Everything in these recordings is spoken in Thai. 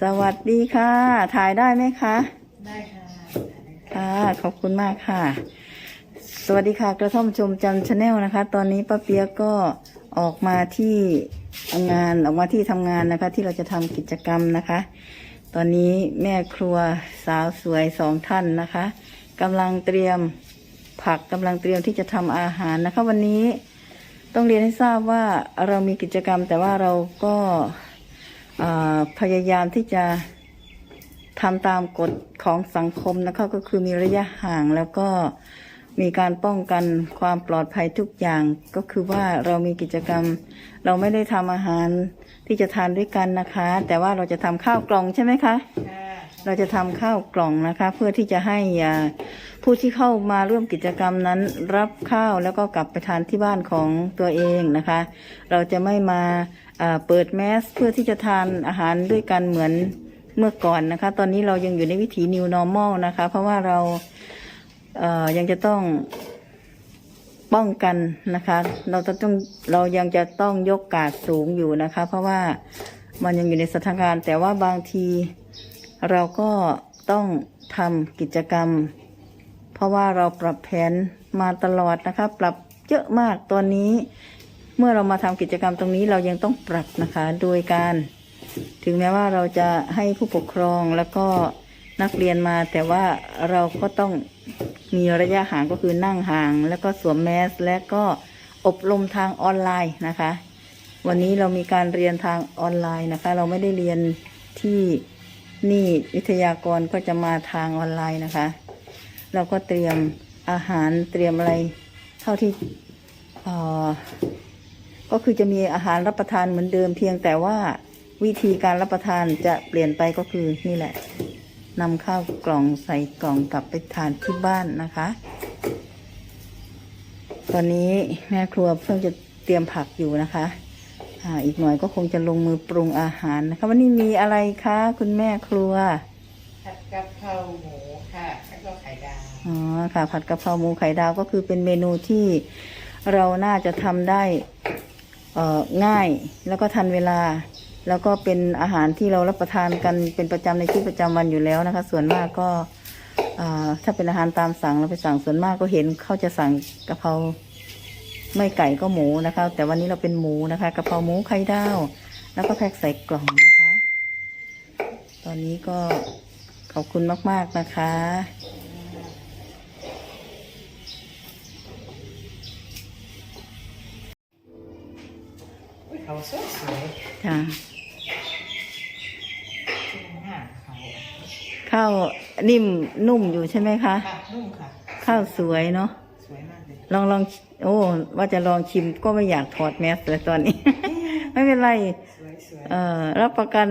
สวัสดีค่ะ ถ่ายได้ไหมคะ ได้ค่ะค่ะขอบคุณมากค่ะ สวัสดีค่ะ กระท่อมชมจันชาแนลนะคะ ตอนนี้ป้าเปียกก็ออกมาที่งานออกมาที่ทำงานนะคะ ที่เราจะทำกิจกรรมนะคะ ตอนนี้แม่ครัวสาวสวยสองท่านนะคะกำลังเตรียมผักกำลังเตรียมที่จะทำอาหารนะคะ วันนี้ต้องเรียนให้ทราบว่าเรามีกิจกรรมแต่ว่าเราก็อ่า พยายามที่จะทำตามกฎของสังคมนะคะก็คือมีระยะห่างแล้วก็มีการป้องกันความปลอดภัยทุกอย่าง ก็คือว่าเรามีกิจกรรม เราไม่ได้ทำอาหารที่จะทานด้วยกันนะคะ แต่ว่าเราจะทำข้าวกล่องใช่ไหมคะค่ะ เราจะทำข้าวกล่องนะคะ เพื่อที่จะให้ผู้ที่เข้ามาร่วมกิจกรรมนั้น รับข้าวแล้วก็กลับไปทานที่บ้านของตัวเองนะคะ เราจะไม่มาเปิดแมสเพื่อที่จะทานอาหารด้วยกันเหมือนเมื่อก่อนนะคะ ตอนนี้เรายังอยู่ในวิถี new normal นะคะ เพราะว่าเราเอ่อยังจะต้องป้องกันนะคะ เราจะต้องเรายังจะต้องยกกาดสูงอยู่นะคะ เพราะว่ามันยังอยู่ในสถานการณ์แต่ว่าบางที เราก็ต้องทำกิจกรรม เพราะว่าเราปรับแผนมาตลอดนะคะ ปรับเยอะมากตอนนี้ เมื่อเรามาทำกิจกรรมตรงนี้เรายังต้องปรับนะคะ โดยการ ถึงแม้ว่าเราจะให้ผู้ปกครองแล้วก็นักเรียนมาแต่ว่าเราก็ต้องมีระยะห่างก็คือนั่งห่าง แล้วก็สวมแมส และก็อบรมทางออนไลน์นะคะ วันนี้เรามีการเรียนทางออนไลน์นะคะ เราไม่ได้เรียนที่ นี่วิทยากรก็จะมาทางออนไลน์นะคะ เราก็เตรียมอาหารเตรียมอะไร เท่าที่ก็คือจะมีอาหารรับประทานเหมือนเดิมเพียงแต่ว่าวิธีการรับประทานจะเปลี่ยนไปก็คือนี่แหละนำข้าวกล่องใส่กล่องกลับไปทานที่บ้านนะคะ ตอนนี้แม่ครัวเพิ่งจะเตรียมผักอยู่นะคะ อ่าอีกหน่อยก็คงจะลงมือปรุงอาหารนะคะวันนี้มีอะไรคะคุณแม่ครัว ผัดกะเพราหมูค่ะแล้วก็ไข่ดาว อ๋อค่ะ ผัดกะเพราหมูไข่ดาวก็คือเป็นเมนูที่เราน่าจะทำได้เอ่อง่ายแล้วก็ทันเวลา แล้วก็เป็นอาหารที่เรารับประทานกันเป็นประจำในชีวิตประจำวันอยู่แล้วนะคะ ส่วนมากก็อ่าถ้าเป็นอาหารตามสั่งเราไปสั่งส่วนมากก็เห็นเขาจะสั่งกะเพรา ไม่ไก่ก็หมูนะคะ แต่วันนี้เราเป็นหมูนะคะกะเพราหมูไข่ดาว แล้วก็แพ็คใส่กล่องนะคะ ตอนนี้ก็ขอบคุณมาก ๆ นะคะอุ้ยเขาสวยสวยค่ะชิ้นห้าเขาข้าวนิ่มนุ่มอยู่ใช่ไหมคะ ค่ะนุ่มค่ะ ข้าวสวยเนาะ สวยมากเลยลองลองโอ้ ว่าจะลองชิมก็ไม่อยากถอดแมสเลยตอนนี้ ไม่เป็นไรสวยสวยเอ่อรับประกัน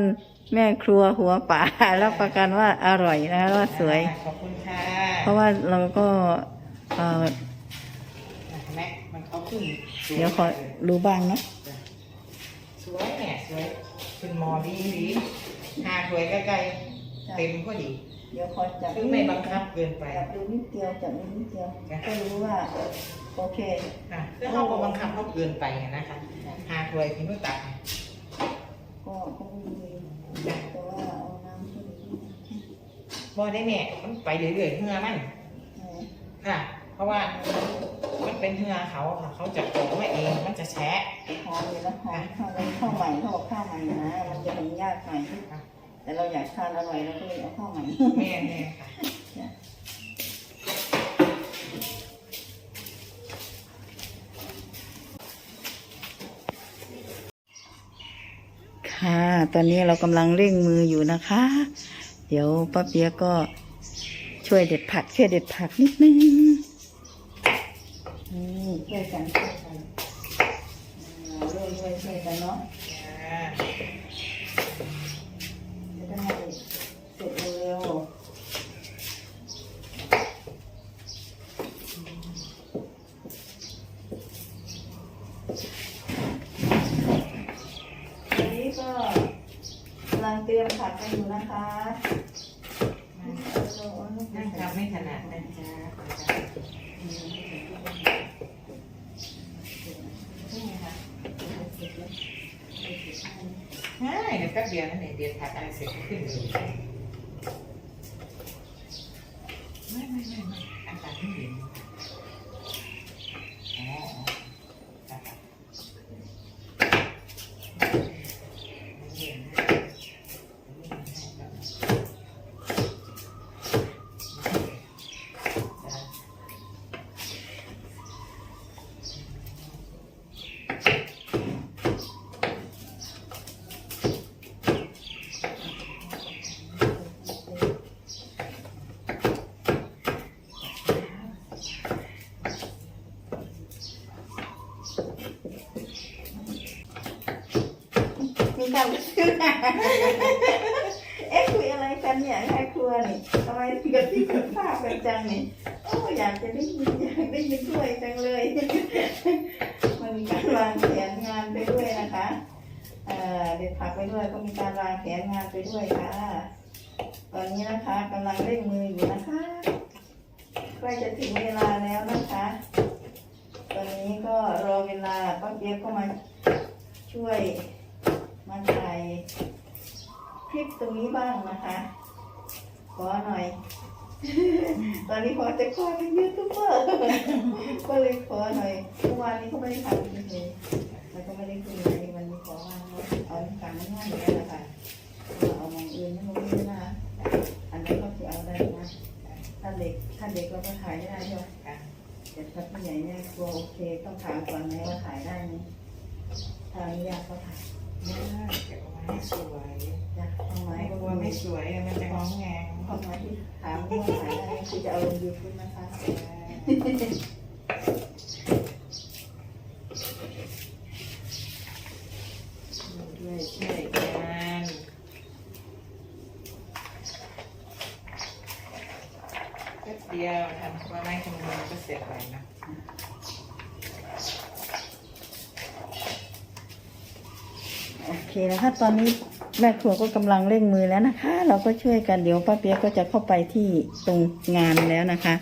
แม่ครัวหัวป่ารับประกันว่าอร่อยนะคะว่าสวย ขอบคุณค่ะเพราะว่าเราก็เอ่อแม็กมันเขาขึ้นสเดี๋ยวขอดูบ้างเนาะสวยเนี่ยสวยคุณหมอดีดีหาถวยใกล้ๆเต็มก็ดี เดี๋ยวขอจับคือไม่บังคับเกินไปจับดูนิดเดียวจับดูนิดเดียวก็รู้ว่าโอเคค่ะคือเขาก็บังคับเขาเกินไปนะคะหาถวยพิมพ์ตัดก็ก็ไม่มีแต่ว่าเอาน้ำที่บ่ได้แม่มันไปเรื่อยๆเหือมันค่ะ เพราะว่ามันเป็นเหือเขาค่ะ เขาจะโตมาเองมันจะแฉะหอมเลยนะหอมข้าวเลยข้าวใหม่เขาบอกข้าวใหม่นะมันจะเห็นยากหน่อย แต่เราอยากทานอร่อยเราก็เลยเอาข้าวใหม่แม่แม่ค่ะค่ะตอนนี้เรากำลังเร่งมืออยู่นะคะ เดี๋ยวป้าเปียกก็ช่วยเด็ดผักช่วยเด็ดผักนิดนึงนี่ช่วยกันช่วยกันอ่าร่วมด้วยช่วยกันเนาะได้เสร็จเร็วๆวันนี้ก็กำลัง เตรียมผักกันอยู่นะคะนั่งทำไม่ถนัดนะจ๊ะง่ายเดี๋ยวแป๊บเดียวนั่นเองเดี๋ยวผัดอะไรเสร็จก็ขึ้นเลยไม่ไม่ไม่ไม่อากาศไม่เย็นอ๋ออ๋อครับไม่เย็นไม่เย็นจ้ะ มีการซื้อหน้าเอ๊ะคุยอะไรกัน เนี่ยแม่ครัวนี่ทำไมถึงกับที่กับภาพกันจังนี่โอ้อยากจะได้ยินอยากได้ยินด้วยจังเลย มันมีการวางแผนงานไปด้วยนะคะเอ่อเด็ดผักไปด้วยก็มีการวางแผนงานไปด้วยค่ะ ตอนนี้นะคะกำลังเร่งมืออยู่นะคะใกล้จะถึงเวลาแล้วนะคะ ตอนนี้ก็รอเวลาป้าเปียกก็มาช่วยมาถ่ายคลิปตรงนี้บ้างนะคะ ขอหน่อย ตอนนี้ขอจะขอเป็นยูทูบเบอร์ก็เลยขอหน่อยเมื่อวานนี้เขาไม่ได้ทำจริงๆแล้วก็ไม่ได้คุยอะไรวันนี้ขอว่าง่าเอาการง่ายๆอยู่แล้วนะคะเอามองอื่นไม่รู้ไม่นะ อันนั้นก็คือเอาได้นะถ้าเด็กถ้าเด็กเราก็ถ่ายได้ใช่ไหมแต่ถ้าผู้ใหญ่เนี่ยกลัวโอเคต้องถามก่อนไหมว่าถ่ายได้ไหมถ้าอนุญาตก็ถ่าย อยูทูบนะคะด้วยช่วยกันแป๊บเดียวทำครัวไม้คำนวณก็เสร็จไปนะโอเคนะคะตอนนี้ แม่ครัวก็กำลังเร่งมือแล้วนะคะ เราก็ช่วยกันเดี๋ยวป้าเปียกก็จะเข้าไปที่ตรงงานแล้วนะคะ